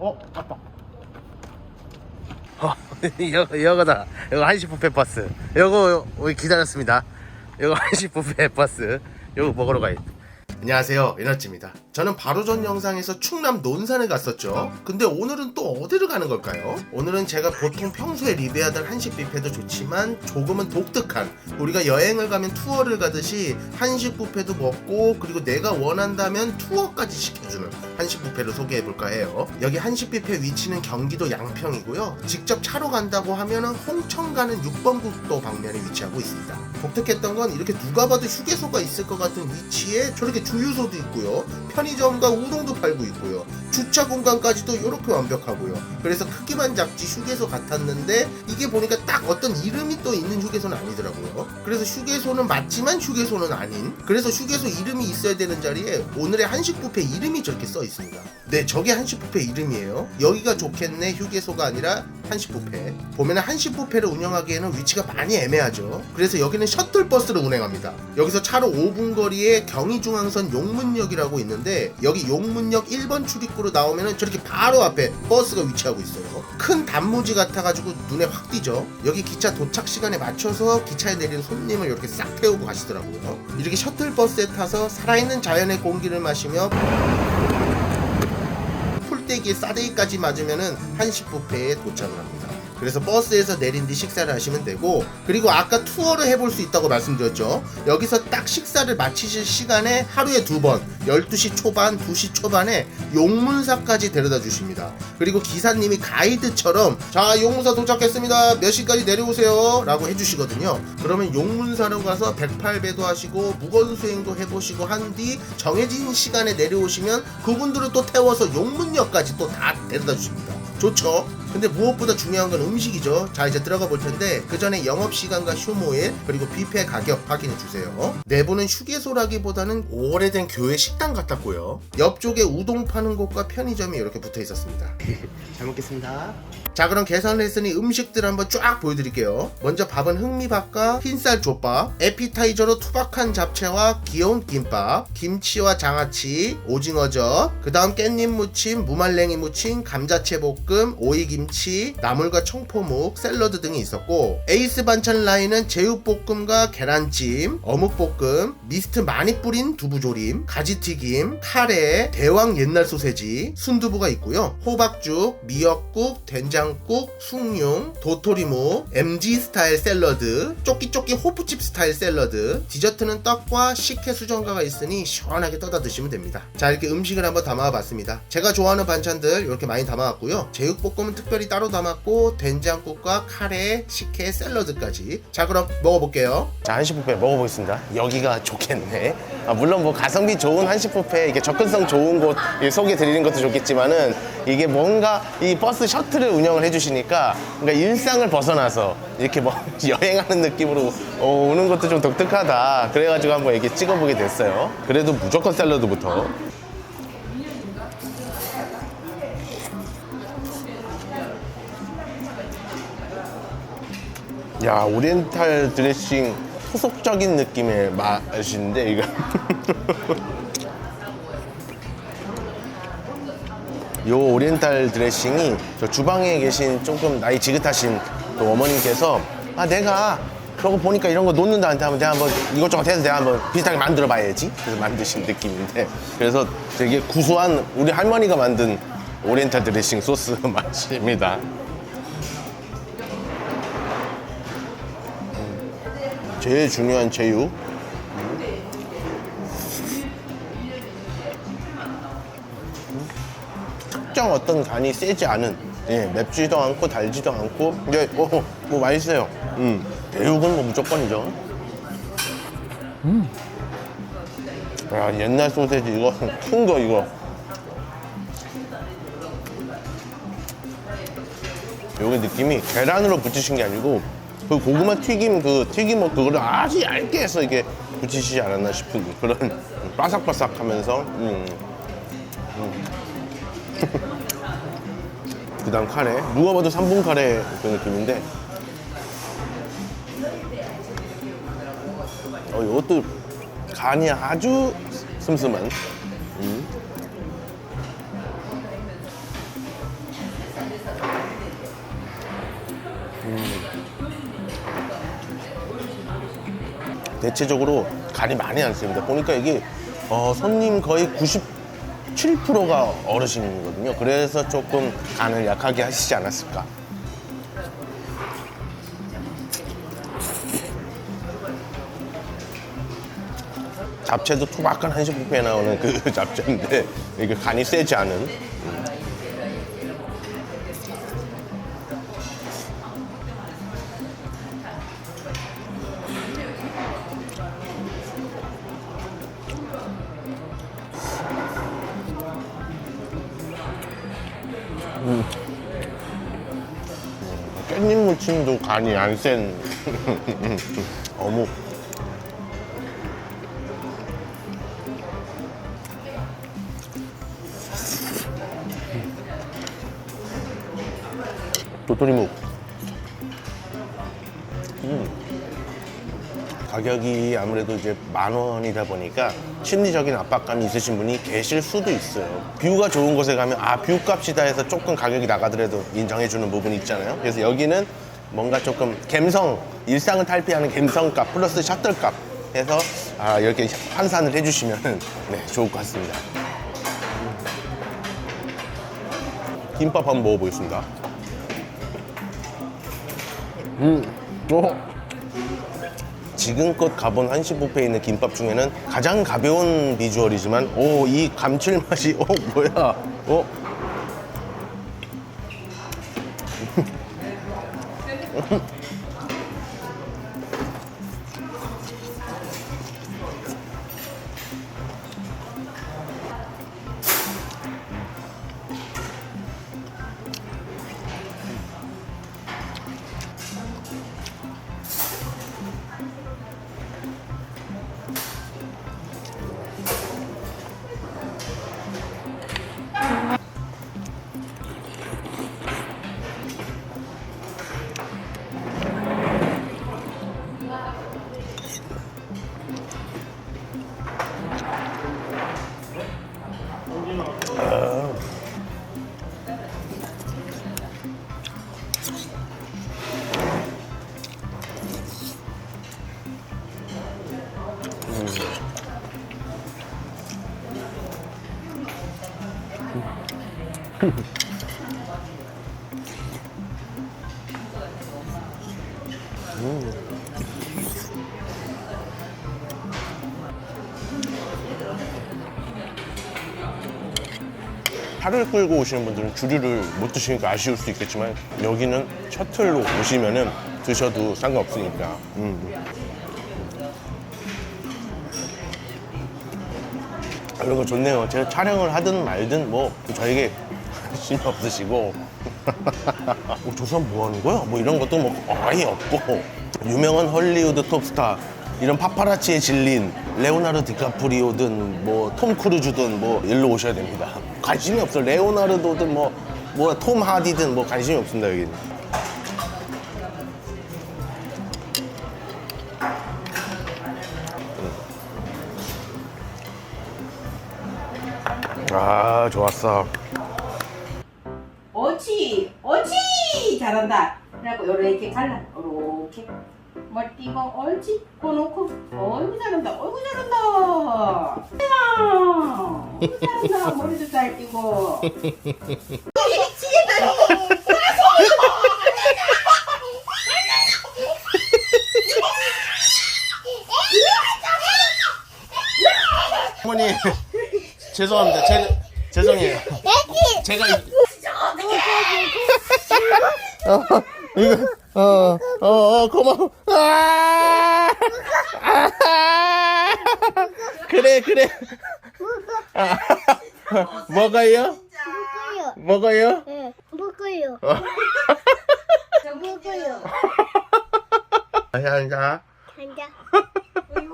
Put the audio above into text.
어, 아빠. 어, 이거, 이거다. 이거 한식 뷔페 버스. 이거 우리 기다렸습니다. 이거 한식 뷔페 버스. 이거 먹으러 가야 돼. 안녕하세요. 에너지입니다. 저는 바로 전 영상에서 충남 논산에 갔었죠. 근데 오늘은 또 어디를 가는 걸까요? 오늘은 제가 보통 평소에 리뷰하던 한식 뷔페도 좋지만 조금은 독특한 우리가 여행을 가면 투어를 가듯이 한식 뷔페도 먹고 그리고 내가 원한다면 투어까지 시켜주는 한식 뷔페를 소개해 볼까 해요. 여기 한식 뷔페 위치는 경기도 양평이고요. 직접 차로 간다고 하면은 홍천 가는 6번 국도 방면에 위치하고 있습니다. 독특했던 건 이렇게 누가 봐도 휴게소가 있을 것 같은 위치에 저렇게 주유소도 있고요. 편의 점과 우동도 팔고 있고요. 주차 공간까지도 이렇게 완벽하고요. 그래서 크기만 작지 휴게소 같았는데 이게 보니까 딱 어떤 이름이 또 있는 휴게소는 아니더라고요. 그래서 휴게소는 맞지만 휴게소는 아닌. 그래서 휴게소 이름이 있어야 되는 자리에 오늘의 한식 뷔페 이름이 저렇게 써 있습니다. 네, 저게 한식 뷔페 이름이에요. 여기가 좋겠네 휴게소가 아니라 한식 뷔페. 보면은 한식 뷔페를 운영하기에는 위치가 많이 애매하죠. 그래서 여기는 셔틀 버스를 운행합니다. 여기서 차로 5분 거리에 경의중앙선 용문역이라고 있는데 여기 용문역 1번 출입구로 나오면은 저렇게 바로 앞에 버스가 위치하고 있어요. 큰 단무지 같아가지고 눈에 확 띄죠. 여기 기차 도착 시간에 맞춰서 기차에 내리는 손님을 이렇게 싹 태우고 가시더라고요. 이렇게 셔틀 버스에 타서 살아있는 자연의 공기를 마시며 풀떼기에 싸대기까지 맞으면은 한식 뷔페에 도착을 합니다. 그래서 버스에서 내린 뒤 식사를 하시면 되고 그리고 아까 투어를 해볼 수 있다고 말씀드렸죠. 여기서 딱 식사를 마치실 시간에 하루에 두 번 12시 초반, 2시 초반에 용문사까지 데려다 주십니다. 그리고 기사님이 가이드처럼 자 용문사 도착했습니다. 몇 시까지 내려오세요 라고 해주시거든요. 그러면 용문사로 가서 108배도 하시고 무건수행도 해보시고 한 뒤 정해진 시간에 내려오시면 그분들을 또 태워서 용문역까지 또 다 데려다 주십니다. 좋죠? 근데 무엇보다 중요한 건 음식이죠. 자 이제 들어가 볼 텐데 그 전에 영업 시간과 휴무일 그리고 뷔페 가격 확인해 주세요. 내부는 휴게소라기보다는 오래된 교회 식당 같았고요. 옆쪽에 우동 파는 곳과 편의점이 이렇게 붙어 있었습니다. 잘 먹겠습니다. 자 그럼 계산을 했으니 음식들 한번 쫙 보여드릴게요. 먼저 밥은 흑미밥과 흰쌀 족밥, 에피타이저로 투박한 잡채와 귀여운 김밥, 김치와 장아찌, 오징어젓, 그 다음 깻잎 무침, 무말랭이 무침, 감자채 볶음, 오이김 치, 나물과 청포묵, 샐러드 등이 있었고 에이스 반찬 라인은 제육볶음과 계란찜, 어묵볶음, 미스트 많이 뿌린 두부조림, 가지튀김, 카레, 대왕 옛날 소세지, 순두부가 있고요. 호박죽, 미역국, 된장국, 숭늉, 도토리묵, MG 스타일 샐러드, 쪼끼쪼끼 호프칩 스타일 샐러드, 디저트는 떡과 식혜 수정과가 있으니 시원하게 떠다 드시면 됩니다. 자 이렇게 음식을 한번 담아봤습니다. 제가 좋아하는 반찬들 이렇게 많이 담아왔고요. 제육볶음은 특 별히 따로 담았고 된장국과 카레, 식혜, 샐러드까지. 자 그럼 먹어볼게요. 자 한식 뷔페 먹어보겠습니다. 여기가 좋겠네. 아, 물론 뭐 가성비 좋은 한식 뷔페 이게 접근성 좋은 곳 소개 드리는 것도 좋겠지만은 이게 뭔가 이 버스 셔틀을 운영을 해주시니까 뭔가 일상을 벗어나서 이렇게 뭐 여행하는 느낌으로 어, 오는 것도 좀 독특하다. 그래가지고 한번 이렇게 찍어보게 됐어요. 그래도 무조건 샐러드부터. 야 오리엔탈 드레싱 토속적인 느낌의 맛인데 이거. 요 오리엔탈 드레싱이 저 주방에 계신 조금 나이 지긋하신 또 어머님께서 아 내가 그러고 보니까 이런 거 놓는다한테 하면 내가 한번 이것저것 해서 내가 한번 비슷하게 만들어 봐야지. 그래서 만드신 느낌인데. 그래서 되게 구수한 우리 할머니가 만든 오리엔탈 드레싱 소스 맛입니다 제일 중요한 제육. 특정 어떤 간이 세지 않은, 예, 맵지도 않고 달지도 않고, 이제 어, 뭐 맛있어요. 음, 제육은 뭐 무조건이죠. 음. 야, 옛날 소세지 이거 큰 거 이거. 여기 느낌이 계란으로 붙이신 게 아니고 그 고구마 튀김 그 튀김 뭐 그거를 아주 얇게 해서 이게 붙이시지 않았나 싶은 그런 바삭바삭하면서 음. 음. 그다음 카레 누가 봐도 3분 카레 그 느낌인데 어 이것도 간이 아주 슴슴한 대체적으로 간이 많이 안 씁니다. 보니까 이게 어, 손님 거의 97%가 어르신이거든요. 그래서 조금 간을 약하게 하시지 않았을까. 잡채도 투박한 한식 뷔페에 나오는 그 잡채인데 이게 간이 세지 않은 깻잎 무침도 간이 안 센. 어묵. 도토리묵. 음. 가격이 아무래도 이제 만 원이다 보니까 심리적인 압박감이 있으신 분이 계실 수도 있어요. 뷰가 좋은 곳에 가면 아 뷰 값이다 해서 조금 가격이 나가더라도 인정해주는 부분이 있잖아요. 그래서 여기는 뭔가 조금 갬성 일상을 탈피하는 갬성값 플러스 셔틀값 해서 아 이렇게 환산을 해주시면 네 좋을 것 같습니다. 김밥 한번 먹어보겠습니다. 음, 어. 지금껏 가본 한식 뷔페에 있는 김밥 중에는 가장 가벼운 비주얼이지만 오 이 감칠맛이 어 뭐야? 어 차를 끌고 오시는 분들은 주류를 못 드시니까 아쉬울 수 있겠지만 여기는 셔틀로 오시면은 드셔도 상관없으니까 음. 이런 거 좋네요. 제가 촬영을 하든 말든 뭐 저에게 관심이 없으시고 어, 저 사람 뭐 하는 거야? 뭐 이런 것도 뭐 아예 없고 유명한 헐리우드 톱스타 이런 파파라치에 질린 레오나르도 디카프리오든 뭐 톰 크루즈든 뭐 일로 오셔야 됩니다. 관심이 없어. 레오나르도든 뭐 뭐 톰 하디든 뭐 관심이 없습니다 여기는. 아 좋았어. 옳지, 옳지, 잘한다. 그래갖고 요렇게 갈라, 요렇게 머리띠고 옳지, 코 놓고, 어이구 잘한다, 어이구 잘한다. 야, 어이구 잘한다, 머리도 잘 띄고. 어머니 죄송합니다. 제가 죄송해요. 제가 이- 어, 이거 어어 어, 어, 고마워. 아! 아! 그래 그래. 아, 먹어요? 먹어요. 먹어요? 네, 먹어요. 먹어요. 자, 자.